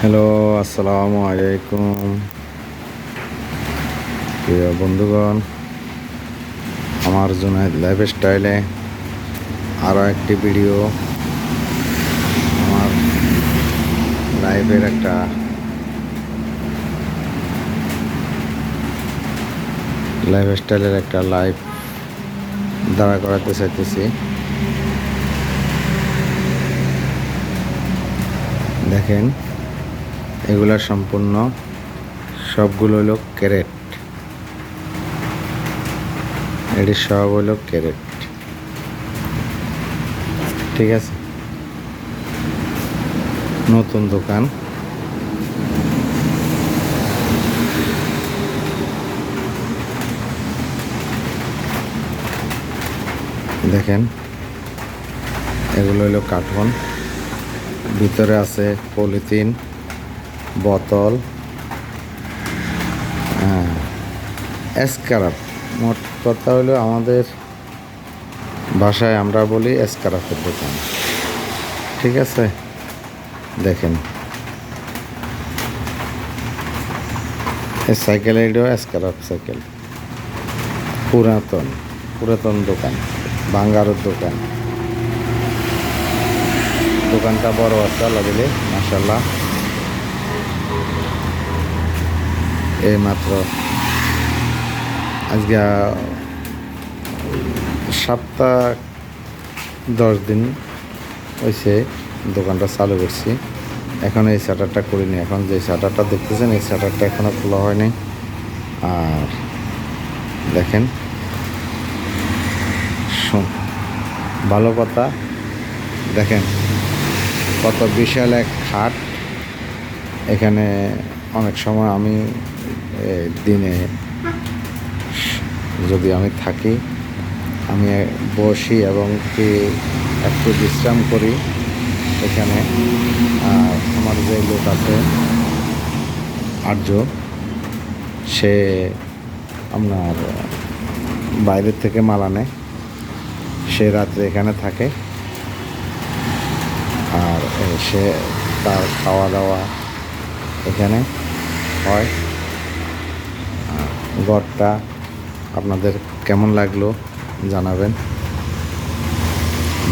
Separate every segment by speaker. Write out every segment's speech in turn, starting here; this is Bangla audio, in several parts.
Speaker 1: হ্যালো, আসসালামু আলাইকুম। প্রিয় বন্ধুগণ, আমার জুনাইদ লাইফ স্টাইলে আরও একটি ভিডিও। আমার লাইফের একটা লাইফ স্টাইলের একটা লাইফ দাঁড়া করাতে চাইতেছি। দেখেন এগুলা সম্পূর্ণ সবগুলো হলো ক্যারেট। এটি সব হলো ক্যারেট। ঠিক আছে? নতুন দোকান। দেখেন, এগুলো হলো কার্টুন। ভিতরে আছে পলিথিন। বোতল। হ্যাঁ এসকারাপ মোট কথা হলো আমাদের ভাষায় আমরা বলি এসকারাপের দোকান। ঠিক আছে? দেখেন। সাইকেল এটাও এসকারাপ সাইকেল। পুরাতন পুরাতন দোকান, বাঙ্গারের দোকান। দোকানটা বড় আছে দিলে মাসাল্লাহ এই মাত্র আজকে সপ্তাহ দশ দিন হয়েছে দোকানটা চালু করছি। এখন এই শাটারটা করিনি। এখন যে শাটারটা দেখতেছেন, এই শাটারটা এখনও খোলা হয়নি আর দেখেন ভালো কথা। দেখেন, কত বিশাল এক খাট। এখানে অনেক সময় আমি দিনে যদি আমি থাকি, আমি বসি এবং কি একটু বিশ্রাম করি এখানে। আর আমার যে লোক আছে, আর্য, সে আপনার বাইরের থেকে মাল আনে। সে রাত্রে এখানে থাকে। আর সে তার খাওয়া দাওয়া এখানে হয়। ঘরটা আপনাদের কেমন লাগল জানাবেন।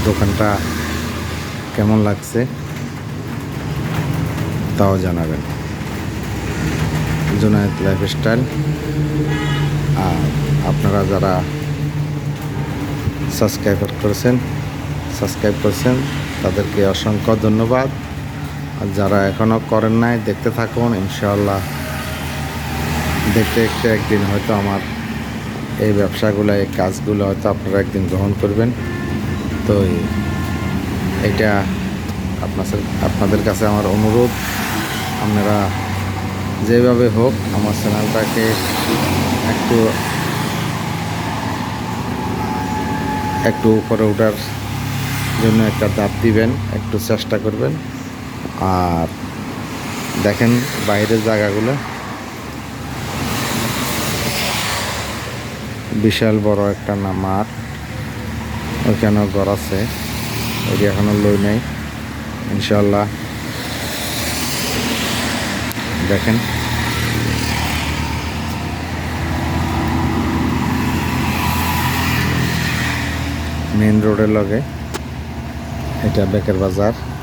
Speaker 1: দোকানটা কেমন লাগছে তাও জানাবেন। জুনায়দ লাইফস্টাইল। আর আপনারা যারা সাবস্ক্রাইবার করেছেন, সাবস্ক্রাইব করেছেন, তাদেরকে অসংখ্য ধন্যবাদ। যারা এখনও করেন নাই, দেখতে থাকুন ইনশাল্লাহ দেখতে দেখতে একদিন হয়তো আমার এই ব্যবসাগুলো, এই কাজগুলো হয়তো আপনারা একদিন গ্রহণ করবেন। তো এটা আপনার আপনাদের কাছে আমার অনুরোধ। আপনারা যেভাবে হোক আমার চ্যানেলটাকে একটু একটু উপরে ওঠার জন্য একটা দাঁত দিবেন, একটু চেষ্টা করবেন। আর দেখেন বাইরের জায়গাগুলো। বিশাল বড় একটা না মাঠ। ওইখানেও ঘর আছে। ওইটি এখনও লই নাই ইনশাল্লাহ দেখেন। মেন রোডের লগে এটা বেকের বাজার।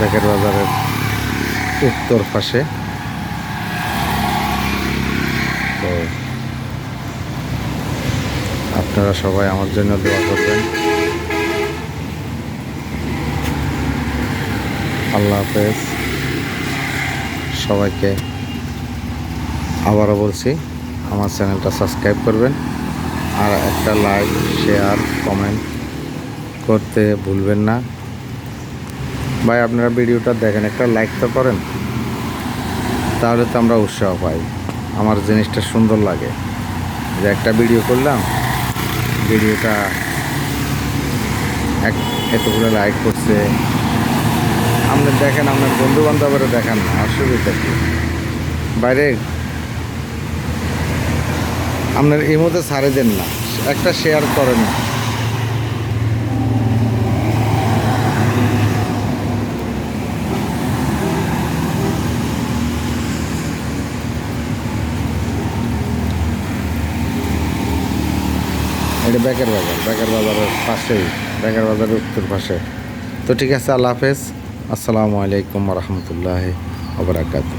Speaker 1: বেকের বাজারের উত্তর পাশে। তো আপনারা সবাই আমার জন্য দোয়া করবেন। আল্লাহ হাফেজ। সবাইকে আবারও বলছি, আমার চ্যানেলটা সাবস্ক্রাইব করবেন আর একটা লাইক, শেয়ার, কমেন্ট করতে ভুলবেন না। ভাই, আপনারা ভিডিওটা দেখেন, একটা লাইক তো করেন, তাহলে তো আমরা উৎসাহ পাই। আমার জিনিসটা সুন্দর লাগে। যে একটা ভিডিও করলাম, ভিডিওটা এক এতগুলো লাইক করছে। আপনি দেখেন, আপনার বন্ধু বান্ধবেরা দেখান না, অসুবিধা কি? বাইরে, আপনার এই মধ্যে ছাড়ে দেন না, একটা শেয়ার করেন। এটা ব্যাকের বাজার ব্যাকের বাজারের পাশেই ব্যাকের বাজারের উত্তর পাশে। তো ঠিক আছে, আল্লাহ হাফেজ। আসসালামু আলাইকুম রহমতুল্লাহ ওবরাকাতু